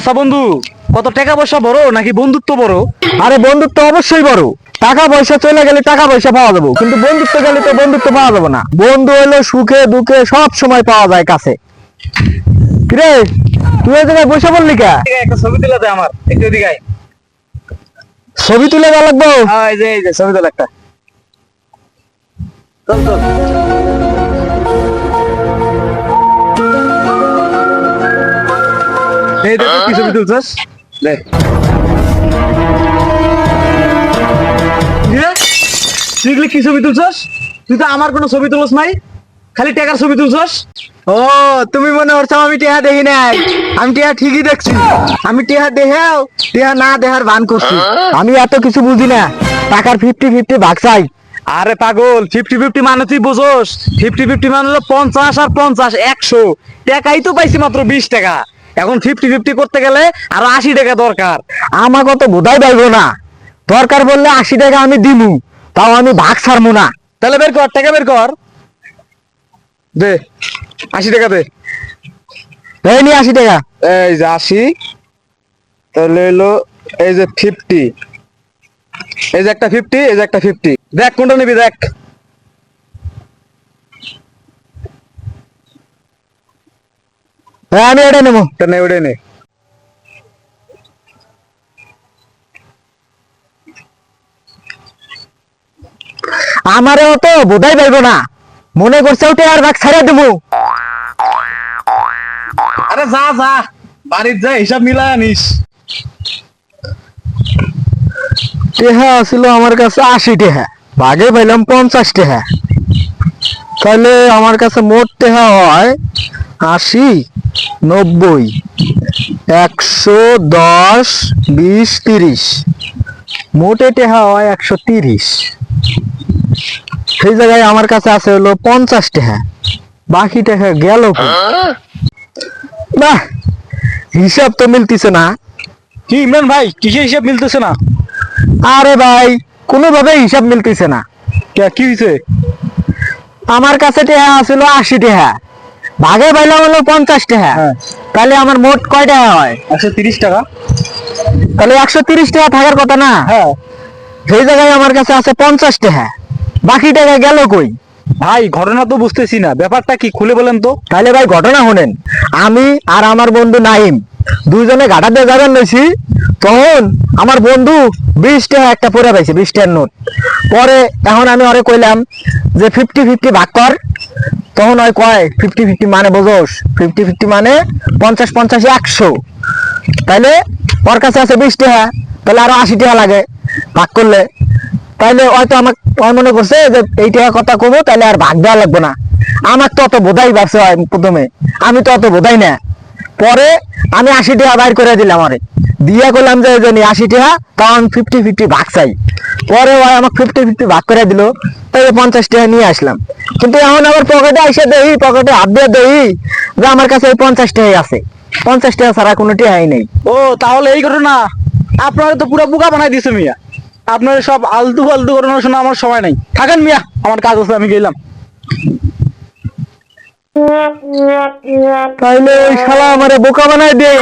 আচ্ছা বন্ধু কত টাকা পয়সা বড় নাকি বন্ধুত্ব বড়? আরে বন্ধুত্ব অবশ্যই বড়। টাকা পয়সা চলে গেলে টাকা পয়সা পাওয়া যাব কিন্তু বন্ধুত্ব গেলে তো বন্ধুত্ব পাওয়া যাবে না। বন্ধু হলো সুখে দুঃখে সব সময় পাওয়া যায় কাছে। কিরে তুই এই জায়গায় বসে বললি কে? একটা ছবি তুলে দে আমার একটু এদিকে ছবি তুলে দেওয়া লাগবো? হ্যাঁ, এই যে এই যে ছবি তোলা একটা। চল চল। এই দেখ কি ছবি তুলছস দে কিরে? তুই কি ছবি তুলছস? তুই তো আমার কোনো ছবি তুলস নাই। খালি টাকার ছবি তুলছস। ও তুমি মনে করছ আমি টেহা দেখি নাই। আমি টেহা ঠিকই দেখছি। আমি টেহা দেহেও টেহা না দেহার ভান করছি। আমি এত কিছু বুঝি না। টাকার ফিফটি ফিফটি ভাগ চাই। আরে পাগল ফিফটি ফিফটি মানে তুই বোঝোস। ফিফটি ফিফটি মানে হলো পঞ্চাশ আর পঞ্চাশ একশো। টাকাই তো পাইছি মাত্র বিশ টাকা। এখন ফিফটি ফিফটি করতে গেলে আরও আশি টাকা দরকার। আমাকে তো বোধাই পাইবো না। দরকার বললে আশি টাকা আমি দিমু। তাও আমি ভাগ ছাড়মু না। তাহলে বের কর, টাকা বের কর। দে, আশি টাকা দে। এই নি আশি টাকা। এই যে আশি, তাহলে হলো এই যে ফিফটি এই যে একটা ফিফটি এই যে একটা ফিফটি দেখ, কোনটা নিবি দেখ। আমি এটা নেব। নে ওটাই নে। আমারে অত বোধাই পাইবো না। মনে করছে ওটা আর ভাগ ছাড়িয়ে দেবো। আরে যা যা। বাড়ির যা হিসাব মিলাই আনিস। টেহা ছিল আমার কাছে আশি টেহা। ভাগে পাইলাম পঞ্চাশ টেহা। তাহলে আমার কাছে মোট টেহা হয় আশি। নব্বই একশো দশ বিশ তিরিশ। মোটে টেহা হয় একশো তিরিশ। সেই জায়গায় আমার কাছে আছে হলো পঞ্চাশ টেহা বাকি টেহা গেল? বাহ! হিসাব তো মিলতেছে না। কি ইমরান ভাই কিসের হিসাব মিলতেছে না? আরে ভাই কোনোভাবে হিসাব মিলতেছে না। কি হয়েছে আমার কাছে টেহা আছিল আশি টেহা ভাগে পাইলাম হলো পঞ্চাশ টেহা হ্যাঁ। তাহলে আমার মোট কয় টাকা হয়? একশো তিরিশ টাকা। তাহলে একশো তিরিশ টাকা থাকার কথা না? হ্যাঁ। সেই জায়গায় আমার কাছে আছে পঞ্চাশ টাকা। বাকি টাকা গেল কই? ভাই ঘটনা তো বুঝতেছি না। ব্যাপারটা কি খুলে বলেন তো। তাহলে ভাই ঘটনা শুনেন। আমি আর আমার বন্ধু নাইম দুইজনে ঘাটাতে যাবেন লইছি। তখন আমার বন্ধু বিশ টাকা একটা পরে পাইছে বিশ টাকার নোট। পরে এখন আমি ওরে কইলাম যে ফিফটি ফিফটি ভাগ কর। তখন ওই কয় ফিফটি ফিফটি মানে বোঝোস। ফিফটি ফিফটি মানে পঞ্চাশ পঞ্চাশ একশো। তাইলে ওর কাছে আছে বিশ টাকা তাহলে আরও আশি টাকা লাগে ভাগ করলে। তাইলে হয়তো আমার ওই মনে করছে যে এই টাকা কথা কমো তাহলে আর ভাগ দেওয়া লাগবে না। আমার তো অত বোধাই ভাবছে হয় প্রথমে। আমি তো অত বোধাই না। পরে আমি আশি টাকা বাইর করে দিলাম আরে দিয়া করলাম যে জন্য আশি টাকা আমি ফিফটি ফিফটি ভাগ চাই। পরে ওই আমাকে ফিফটি ফিফটি ভাগ করে দিল তাই পঞ্চাশ টাকা নিয়ে আসলাম। কিন্তু এখন আবার পকেটে এসে দেই পকেটে হাত দিয়ে দেই যে আমার কাছে এই পঞ্চাশ টাকাই আছে। পঞ্চাশ টাকা ছাড়া কোনো টাকাই নেই। ও তাহলে এই ঘটনা আপনারা তো পুরো বোকা বানাই দিছে মিয়া। আপনার সব আলতু ফালতু ঘটনা শোনা আমার সময় নাই। থাকেন মিয়া আমার কাজ আছে আমি গেলাম। তাইলে ওই শালা আমারে বোকা বানাই দিয়ে